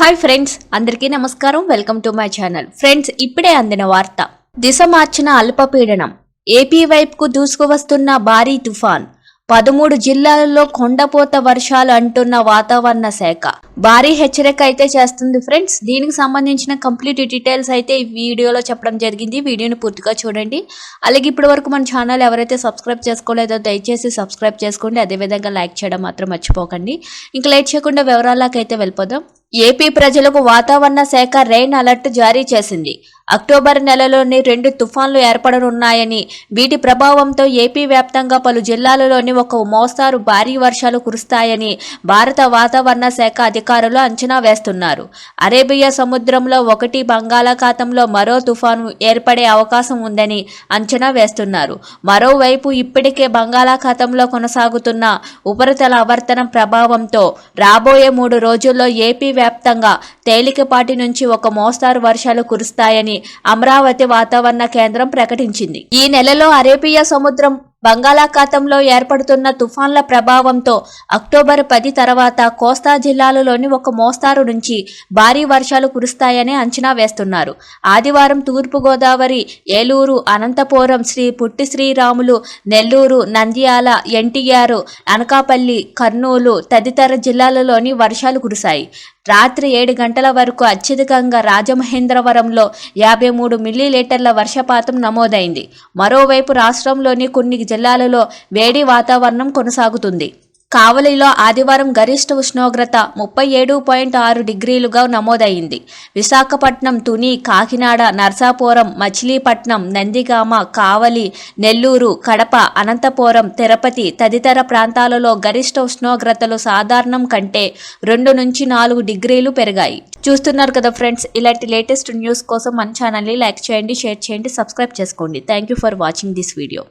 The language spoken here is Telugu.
హాయ్ ఫ్రెండ్స్ అందరికీ నమస్కారం. Welcome to my channel friends ఇప్పుడే అందిన వార్త. దిశ మార్చిన అల్పపీడనం ఏపీ వైపుకు దూసుకువస్తున్న భారీ తుఫాన్. పదమూడు జిల్లాలలో కొండపోత వర్షాలు అంటున్న వాతావరణ శాఖ. భారీ హెచ్చరిక అయితే చేస్తుంది ఫ్రెండ్స్ దీనికి సంబంధించిన కంప్లీట్ డీటెయిల్స్ అయితే ఈ వీడియోలో చెప్పడం జరిగింది. వీడియోని పూర్తిగా చూడండి. అలాగే ఇప్పటి వరకు మన ఛానల్ ఎవరైతే సబ్స్క్రైబ్ చేసుకోలేదో దయచేసి సబ్స్క్రైబ్ చేసుకోండి. అదేవిధంగా లైక్ చేయడం మాత్రం మర్చిపోకండి. ఇంకా లైక్ చేయకుండా వివరాలకైతే వెళ్ళిపోదాం. ఏపీ ప్రజలకు వాతావరణ శాఖ రెయిన్ అలర్ట్ జారీ చేసింది. అక్టోబర్ నెలలోని రెండు తుఫాన్లు ఏర్పడనున్నాయని వీటి ప్రభావంతో ఏపీ వ్యాప్తంగా పలు జిల్లాలలోని ఒక మోస్తారు భారీ వర్షాలు కురుస్తాయని భారత వాతావరణ శాఖ అధికారులు అంచనా వేస్తున్నారు. అరేబియా సముద్రంలో ఒకటి బంగాళాఖాతంలో మరో తుఫాను ఏర్పడే అవకాశం ఉందని అంచనా వేస్తున్నారు. మరోవైపు ఇప్పటికే బంగాళాఖాతంలో కొనసాగుతున్న ఉపరితల ఆవర్తనం ప్రభావంతో రాబోయే మూడు రోజుల్లో ఏపీ వ్యాప్తంగా తేలికపాటి నుంచి ఒక మోస్తారు వర్షాలు కురుస్తాయని అమరావతి వాతావరణ కేంద్రం ప్రకటించింది. ఈ నెలలో అరేబియా సముద్రం బంగాళాఖాతంలో ఏర్పడుతున్న తుఫాన్ల ప్రభావంతో అక్టోబర్ పది తర్వాత కోస్తా జిల్లాలలోని ఒక మోస్తారు నుంచి భారీ వర్షాలు కురుస్తాయని అంచనా వేస్తున్నారు. ఆదివారం తూర్పుగోదావరి ఏలూరు అనంతపురం శ్రీ పుట్టి శ్రీరాములు నెల్లూరు నంద్యాల ఎన్టీఆర్ అనకాపల్లి కర్నూలు తదితర జిల్లాలలోని వర్షాలు కురిశాయి. రాత్రి ఏడు గంటల వరకు అత్యధికంగా రాజమహేంద్రవరంలో యాభై మూడు మిల్లీలీటర్ల వర్షపాతం నమోదైంది. మరోవైపు రాష్ట్రంలోని కొన్ని జిల్లాలలో వేడి వాతావరణం కొనసాగుతుంది. కావలిలో ఆదివారం గరిష్ట ఉష్ణోగ్రత ముప్పై ఏడు పాయింట్ ఆరు డిగ్రీలుగా నమోదైంది. విశాఖపట్నం తుని కాకినాడ నర్సాపురం మచిలీపట్నం నందిగామ కావలి నెల్లూరు కడప అనంతపురం తిరుపతి తదితర ప్రాంతాలలో గరిష్ట ఉష్ణోగ్రతలు సాధారణం కంటే రెండు నుంచి నాలుగు డిగ్రీలు పెరిగాయి. చూస్తున్నారు కదా ఫ్రెండ్స్ ఇలాంటి లేటెస్ట్ న్యూస్ కోసం మన ఛానల్ని లైక్ చేయండి షేర్ చేయండి సబ్స్క్రైబ్ చేసుకోండి. Thank you for watching this video.